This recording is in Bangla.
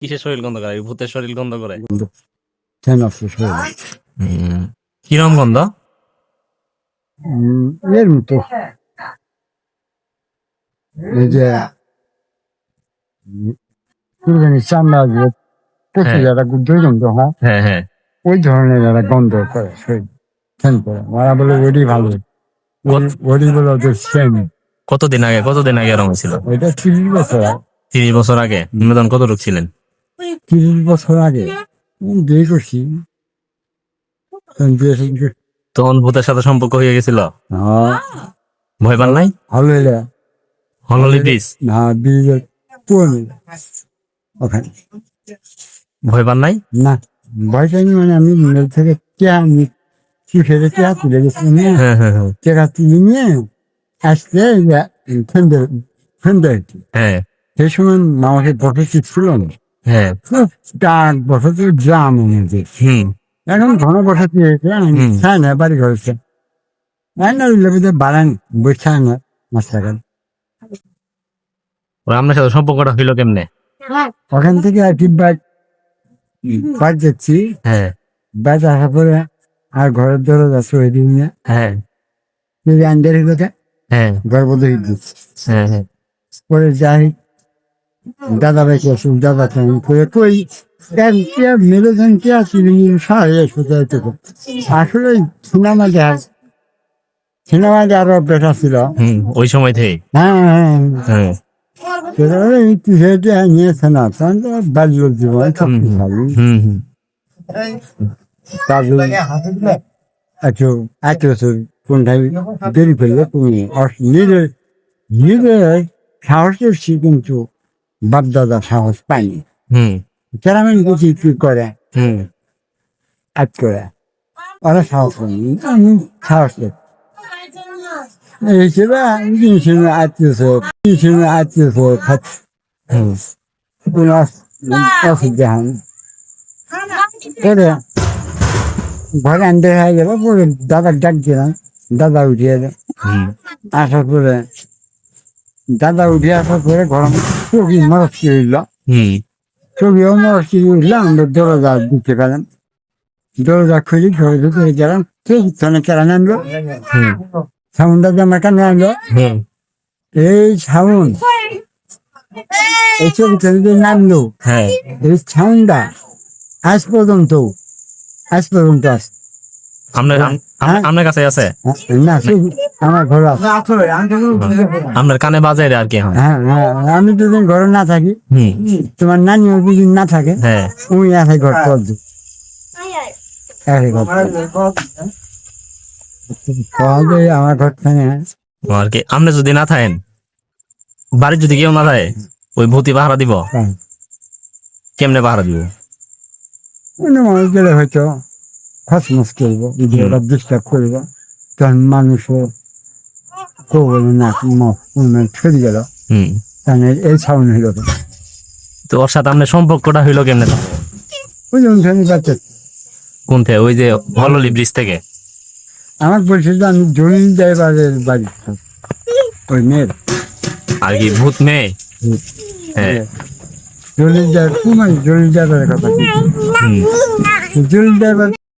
কিসের শরীর গন্ধ করে? ভূতের শরীর গন্ধ করে? কেন। কিরম গন্ধ? এর মতো। এই যে কুরবানির চামড়া যে পচে হ্যাঁ। যারা দুর্গন্ধ হয় হ্যাঁ হ্যাঁ। ওই ধরনের একটা গন্ধ করে শরীর ফ্যান করে। ওরা বলে ওটি ভালো। কত- ওটি বলে ওদের সেম কতদিন আগে কতদিন আগে এরকম ছিল ওইটা তিরিশ বছর আগে। তিরিশ বছর আগে? নিবেদন কত লোক ছিলেন তিরিশ বছর আগে বিয়ে করছি। তখন ভূতের সাথে সম্পর্ক হয়ে গেছিল? হ্যাঁ, ভয় পান নাই? ভালো হললি না পুরনো। ওখানে। ভয় পান নাই? না ভয় পাইনি মানে আমি মেল থেকে টিয়া আমি কি ফেলে টিয়া তুলে গেছিলাম নিয়ে। হ্যাঁ হ্যাঁ টিয়া তুলে নিয়ে আসতে ফেন্দে ফেন্দে হ্যাঁ। সেই সময় আমাকে বসে ছিল না হ্যাঁ। বসতি গ্রাম এখন ঘন বসতি। চায় না বাড়ি করেছে বাড়ান না মাস্টার আপনার সাথে সম্পর্কটা হইল কেমনে? ওখান থেকে আর কি বাইক যাচ্ছি। হ্যাঁ। বাইক আসার পরে আর ঘরের দরজা সই দিন না। হ্যাঁ। যদি আন্ডার হইলে হ্যাঁ। হয়ে হ্যাঁ হ্যাঁ। পরে যাই দাদা ভাই আসুন দাদা কেমন? করে কই কেন কে মেরে দেন কে আসলে সাড়ে এসে আসলে সিনেমা দেখার সিনেমা দেখার অভ্যাস ছিল ওই সময় থেকে? হ্যাঁ হ্যাঁ। হ্যাঁ। নিয়েছে না তখন তো বাল্য জীবন একটু এক বছর কোনটাই দেরি ফেললে তুমি নিজের নিজের সাহস করছি কিন্তু। বাপ দাদা সাহস হুম। কেরামেন বুঝি কি করে। কাজ করে। ওরা সাহস পাইনি আমি সাহস এই হিসেবে আত্মীয় জিনিসের আত্মীয় হুম। কোনো অসুবিধা না। ঘরে আনতে হয়ে গেল পরে দাদা ডাক দিলাম। দাদা উঠিয়ে আসার পরে দাদা উঠে আসার পরে গরম চোখি মরস্কি হইল হুম। চোখিও মরস্কি উঠল আমরা দরজা দিতে পেলাম দরজা খুলি ঘরে ঢুকে গেলাম ঠিক থানে কেরান আনলো। সাউন্ডটা জামা কেন আনলো। এই সাউন্ড এই চোখ থেকে নামলো এই সাউন্ডটা আজ পর্যন্ত আজ পর্যন্ত আছে। আপনার আম- আপনার কাছে আছে? না আমার ঘর আপনার কানে আর কি হয় হ্যাঁ হ্যাঁ আমি দুদিন ঘরে না থাকি। তোমার নানিও দুদিন না থাকে হ্যাঁ। ওই আছে ঘর করছে আমার ঘর থাকে আর কি আপনি যদি না থাকেন বাড়ির যদি কেউ না থাকে ওই ভূতি পাহারা দিব? হ্যাঁ। কেমনে পাহারা দিব? অন্য মানুষ গেলে হয়তো খসমস করব যে ওরা ডিস্টার্ব করব তখন মানুষও করব না ছড়ি গেল। তাহলে এই হইল তো। ওর সাথে আপনার সম্পর্কটা হইল কেমনে ওই বাচ্চা। কোন থেকে? ওই যে হললি ব্রিজ থেকে? আমার বলছে যে আমি জলিল ড্রাইভারের বাড়ি। ওই মেয়ের। আর কি ভূত মেয়ে? হ্যাঁ। ড্রাইভার কুমার ড্রাইভারের কথা। জলিল ড্রাইভার